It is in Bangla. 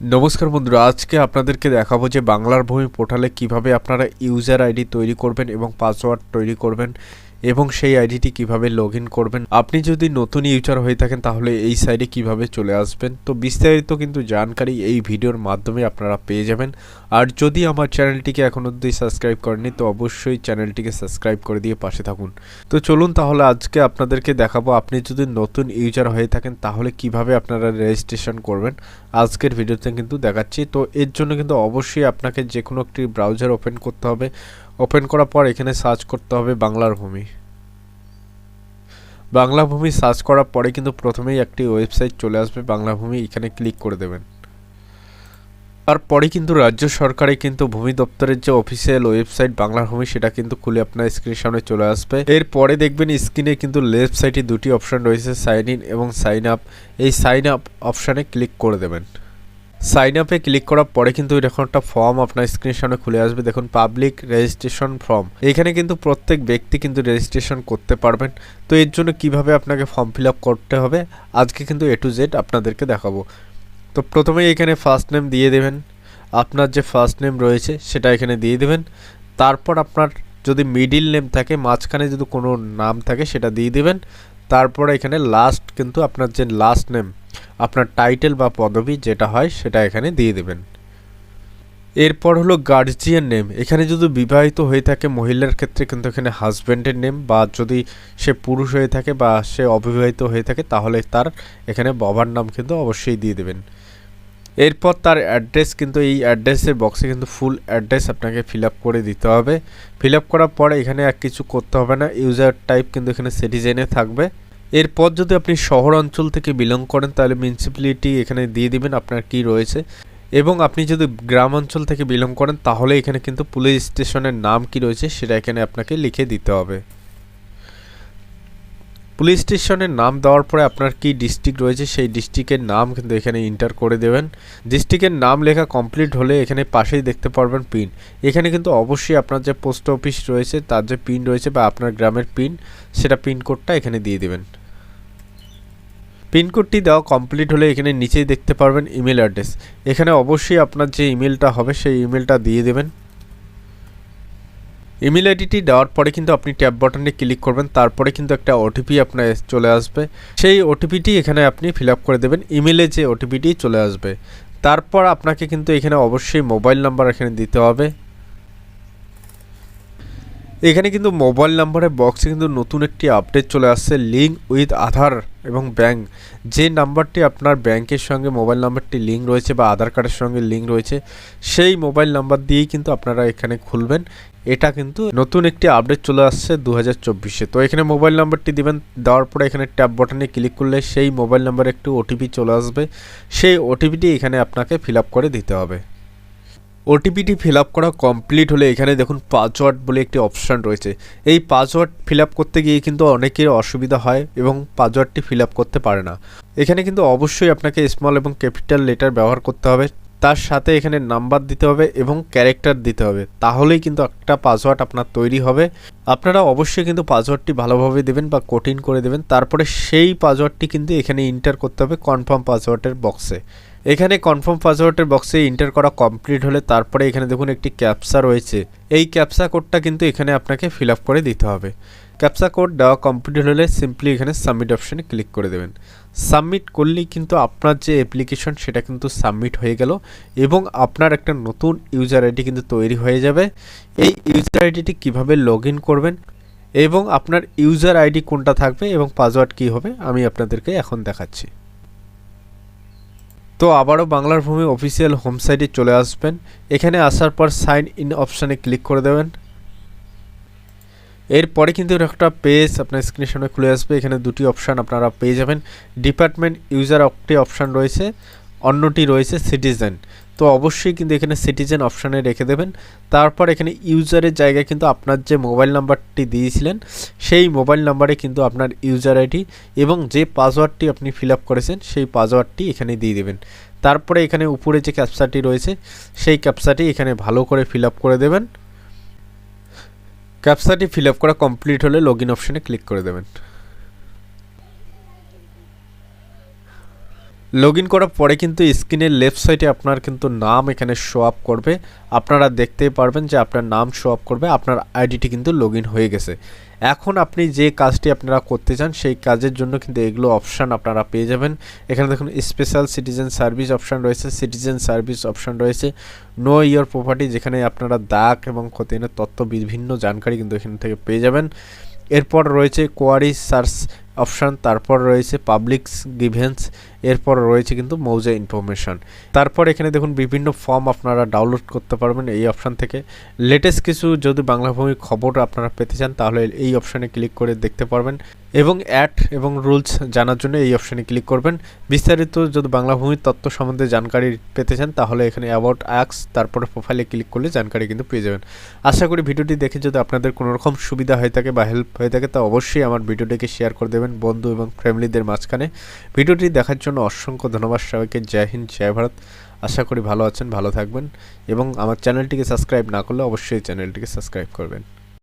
নমস্কার বন্ধুরা, আজকে আপনাদেরকে দেখাবো যে বাংলার ভূমি পোর্টালে কীভাবে আপনারা ইউজার আইডি তৈরি করবেন এবং পাসওয়ার্ড তৈরি করবেন। এবং সেই আইডিটি কীভাবে লগ করবেন? আপনি যদি নতুন ইউজার হয়ে থাকেন, তাহলে এই সাইডে কীভাবে চলে আসবেন? তো বিস্তারিত কিন্তু জানকারি এই ভিডিওর মাধ্যমে আপনারা পেয়ে যাবেন। আর যদি আমার চ্যানেলটিকে এখন অবধি সাবস্ক্রাইব করেননি, তো অবশ্যই চ্যানেলটিকে সাবস্ক্রাইব করে দিয়ে পাশে থাকুন। তো চলুন তাহলে আজকে আপনাদেরকে দেখাবো, আপনি যদি নতুন ইউজার হয়ে থাকেন, তাহলে কীভাবে আপনারা রেজিস্ট্রেশন করবেন? আজকের ভিডিওতে কিন্তু দেখাচ্ছি। তো এর জন্য কিন্তু অবশ্যই আপনাকে যে কোনো একটি ব্রাউজার ওপেন করতে হবে। ওপেন করার পর এখানে সার্চ করতে হবে বাংলার ভূমি। বাংলা ভূমি সার্চ করার পরে কিন্তু প্রথমেই একটি ওয়েবসাইট চলে আসবে, বাংলা ভূমি এখানে ক্লিক করে দেবেন। তারপরে কিন্তু রাজ্য সরকারে কিন্তু ভূমি দপ্তরের যে অফিসিয়াল ওয়েবসাইট বাংলা ভূমি সেটা কিন্তু খুলে আপনার স্ক্রিনের সামনে চলে আসবে। এরপরে দেখবেন স্ক্রিনে কিন্তু লেফট সাইডে দুটি অপশন রয়েছে সাইন ইন এবং সাইন আপ এই সাইন আপ অপশানে ক্লিক করে দেবেন। সাইন আপে ক্লিক করার পরে কিন্তু এরকম একটা ফর্ম আপনার স্ক্রিনের সামনে খুলে আসবে। দেখুন পাবলিক রেজিস্ট্রেশন ফর্ম এখানে কিন্তু প্রত্যেক ব্যক্তি কিন্তু রেজিস্ট্রেশন করতে পারবেন। তো এর জন্য কীভাবে আপনাকে ফর্ম ফিল আপ করতে হবে? আজকে কিন্তু এ টু জেড আপনাদেরকে দেখাবো। তো প্রথমেই এখানে ফার্স্ট নেম দিয়ে দেবেন। আপনার যে ফার্স্ট নেম রয়েছে, সেটা এখানে দিয়ে দেবেন। তারপর আপনার যদি মিডিল নেম থাকে, মাঝখানে যদি কোনো নাম থাকে, সেটা দিয়ে দেবেন। তারপর এখানে লাস্ট কিন্তু আপনার যে লাস্ট নেম আপনার টাইটেল বা পদবি যেটা হয় সেটা এখানে দিয়ে দেবেন। এরপর হলো গার্জিয়ান নেম এখানে যদি বিবাহিত হয়ে থাকে মহিলার ক্ষেত্রে কিন্তু এখানে হাজব্যান্ডের নেম বা যদি সে পুরুষ হয়ে থাকে বা সে অবিবাহিত হয়ে থাকে তাহলে তার এখানে বাবার নাম কিন্তু অবশ্যই দিয়ে দেবেন। এরপর তার অ্যাড্রেস কিন্তু এই অ্যাড্রেসের বক্সে কিন্তু ফুল অ্যাড্রেস আপনাকে ফিল করে দিতে হবে। ফিল করার পরে এখানে আর কিছু করতে হবে না। ইউজার টাইপ কিন্তু এখানে সিটিজেনে থাকবে। এরপর যদি আপনি শহর অঞ্চল থেকে বিলং করেন, তাহলে মিউনিসিপ্যালিটি এখানে দিয়ে দিবেন আপনার কি রয়েছে। এবং আপনি যদি গ্রাম অঞ্চল থেকে বিলং করেন, তাহলে এখানে কিন্তু পুলিশ স্টেশনের নাম কি রয়েছে, সেটা এখানে আপনাকে লিখে দিতে হবে। পুলিশ স্টেশনের নাম দেওয়ার পরে আপনার কি ডিস্ট্রিক্ট রয়েছে সেই ডিস্ট্রিক্টের নাম কিন্তু এখানে ইন্টার করে দেবেন। ডিস্ট্রিক্টের নাম লেখা কমপ্লিট হলে এখানে পাশেই দেখতে পারবেন পিন এখানে কিন্তু অবশ্যই আপনার যে পোস্ট অফিস রয়েছে, তার যে পিন রয়েছে বা আপনার গ্রামের পিন সেটা পিনকোডটা এখানে দিয়ে দেবেন। পিনকোডটি দেওয়া কমপ্লিট হলে এখানে নিচেই দেখতে পারবেন ইমেল অ্যাড্রেস এখানে অবশ্যই আপনার যে ইমেলটা হবে, সেই ইমেলটা দিয়ে দেবেন। ইমেল আইডিটি দেওয়ার পরে কিন্তু আপনি ট্যাব বাটনে ক্লিক করবেন, তারপরে কিন্তু একটা ওটিপি আপনার চলে আসবে। সেই ওটিপিটি এখানে আপনি ফিল করে দেবেন ইমেলে যে ওটিপিটি চলে আসবে। তারপর আপনাকে কিন্তু এখানে অবশ্যই মোবাইল নাম্বার এখানে দিতে হবে। এখানে কিন্তু মোবাইল নাম্বারের বক্সে কিন্তু নতুন একটি আপডেট চলে আসছে লিঙ্ক উইথ আধার এবং ব্যাঙ্ক যে নাম্বারটি আপনার ব্যাংকের সঙ্গে মোবাইল নাম্বারটি লিঙ্ক রয়েছে বা আধার কার্ডের সঙ্গে লিঙ্ক রয়েছে, সেই মোবাইল নাম্বার দিয়েই কিন্তু আপনারা এখানে খুলবেন। এটা কিন্তু নতুন একটি আপডেট চলে আসছে দু হাজার তো এখানে মোবাইল নাম্বারটি দিবেন, দেওয়ার পরে এখানে ট্যাব বাটনে ক্লিক করলে সেই মোবাইল নাম্বারে একটু ওটিপি চলে আসবে। সেই ওটিপিটি এখানে আপনাকে ফিল করে দিতে হবে। ওটিপিটি ফিল আপ করা কমপ্লিট হলে এখানে দেখুন পাসওয়ার্ড বলে একটি অপশান রয়েছে। এই পাসওয়ার্ড ফিল আপ করতে গিয়ে কিন্তু অনেকের অসুবিধা হয় এবং পাসওয়ার্ডটি ফিল আপ করতে পারে না। এখানে কিন্তু অবশ্যই আপনাকে স্মল এবং ক্যাপিটাল লেটার ব্যবহার করতে হবে। তার সাথে এখানে নাম্বার দিতে হবে এবং ক্যারেক্টার দিতে হবে। তাহলেই কিন্তু একটা পাসওয়ার্ড আপনার তৈরি হবে। আপনারা অবশ্যই কিন্তু পাসওয়ার্ডটি ভালোভাবে দেবেন বা কঠিন করে দেবেন। তারপরে সেই পাসওয়ার্ডটি কিন্তু এখানে ইন্টার করতে হবে কনফার্ম পাসওয়ার্ডের বক্সে। এখানে কনফার্ম পাসওয়ার্ডের বক্সে ইন্টার করা কমপ্লিট হলে তারপরে এখানে দেখুন একটি ক্যাপসা রয়েছে। এই ক্যাপসা কোডটা কিন্তু এখানে আপনাকে ফিল আপ করে দিতে হবে। ক্যাপসা কোড দেওয়া কমপ্লিট হলে সিম্পলি এখানে সাবমিট অপশানে ক্লিক করে দেবেন। সাবমিট করলেই কিন্তু আপনার যে অ্যাপ্লিকেশন সেটা কিন্তু সাবমিট হয়ে গেল এবং আপনার একটা নতুন ইউজার আইডি কিন্তু তৈরি হয়ে যাবে। এই ইউজার আইডিটি কীভাবে লগ করবেন এবং আপনার ইউজার আইডি কোনটা থাকবে এবং পাসওয়ার্ড কী হবে আমি আপনাদেরকে এখন দেখাচ্ছি। তো আবারও বাংলার ভূমি অফিসিয়াল হোম সাইটে চলে আসবেন। এখানে আসার পর সাইন ইন অপশানে ক্লিক করে দেবেন। এরপরে কিন্তু একটা পেজ আপনার স্ক্রিনের সামনে খুলে আসবে। এখানে দুটি অপশান আপনারা পেয়ে যাবেন। ডিপার্টমেন্ট ইউজার একটি অপশান রয়েছে। অন্যটি রয়েছে সিটিজেন তো অবশ্যই কিন্তু এখানে সিটিজেন অপশানে রেখে দেবেন। তারপর এখানে ইউজারের জায়গায় কিন্তু আপনার যে মোবাইল নাম্বারটি দিয়েছিলেন, সেই মোবাইল নাম্বারে কিন্তু আপনার ইউজার আইডি এবং যে পাসওয়ার্ডটি আপনি ফিল আপ করেছেন, সেই পাসওয়ার্ডটি এখানে দিয়ে দেবেন। তারপরে এখানে উপরে যে ক্যাপসাটি রয়েছে, সেই ক্যাপসাটি এখানে ভালো করে ফিল আপ করে দেবেন। ক্যাপসাটি ফিল আপ করা কমপ্লিট হলে লগ ইন অপশানে ক্লিক করে দেবেন। লগ ইন করার পরে কিন্তু স্ক্রিনের লেফট সাইডে আপনার কিন্তু নাম এখানে শো আপ করবে। আপনারা দেখতেই পারবেন যে আপনার নাম শো আপ করবে, আপনার আইডিটি কিন্তু লগ হয়ে গেছে। এখন আপনি যে কাজটি আপনারা করতে চান, সেই কাজের জন্য কিন্তু এগুলো অপশান আপনারা পেয়ে যাবেন। এখানে দেখুন স্পেশাল সিটিজেন সার্ভিস অপশান রয়েছে সিটিজেন সার্ভিস অপশান রয়েছে। নো ইয়ার প্রপার্টি যেখানে আপনারা দাগ এবং খতিয়ানের তথ্য বিভিন্ন জানকারি কিন্তু এখান থেকে পেয়ে যাবেন। এরপর রয়েছে কোয়ারি সার্চ অপশান, তারপর রয়েছে পাবলিক গিভেন্স এরপর রয়েছে কিন্তু মৌজা ইনফরমেশন তারপর এখানে দেখুন বিভিন্ন ফর্ম আপনারা ডাউনলোড করতে পারবেন এই অপশান থেকে। লেটেস্ট কিছু যদি বাংলা ভূমির খবর আপনারা পেতে চান, তাহলে এই অপশানে ক্লিক করে দেখতে পারবেন। এবং অ্যাড এবং রুলস জানার জন্য এই অপশানে ক্লিক করবেন। বিস্তারিত যদি বাংলা ভূমির তথ্য সম্বন্ধে জানকারি পেতে চান, তাহলে এখানে অ্যাবাউট অ্যাক্স তারপরে প্রোফাইলে ক্লিক করলে জানকারি কিন্তু পেয়ে যাবেন। আশা করি ভিডিওটি দেখে যদি আপনাদের কোনো রকম সুবিধা হয়ে থাকে বা হেল্প হয়ে থাকে, তা অবশ্যই আমার ভিডিওটিকে শেয়ার করে দেবেন। বন্ধু এবং ফ্যামিলিদের মাঝখানে। ভিডিওটি দেখার জন্য অসংখ্য ধন্যবাদ সবাইকে। জয় হিন্দ, জয় ভারত। আশা করি ভালো আছেন, ভালো থাকবেন এবং আমার চ্যানেলটিকে সাবস্ক্রাইব না করলে অবশ্যই চ্যানেলটিকে সাবস্ক্রাইব করবেন।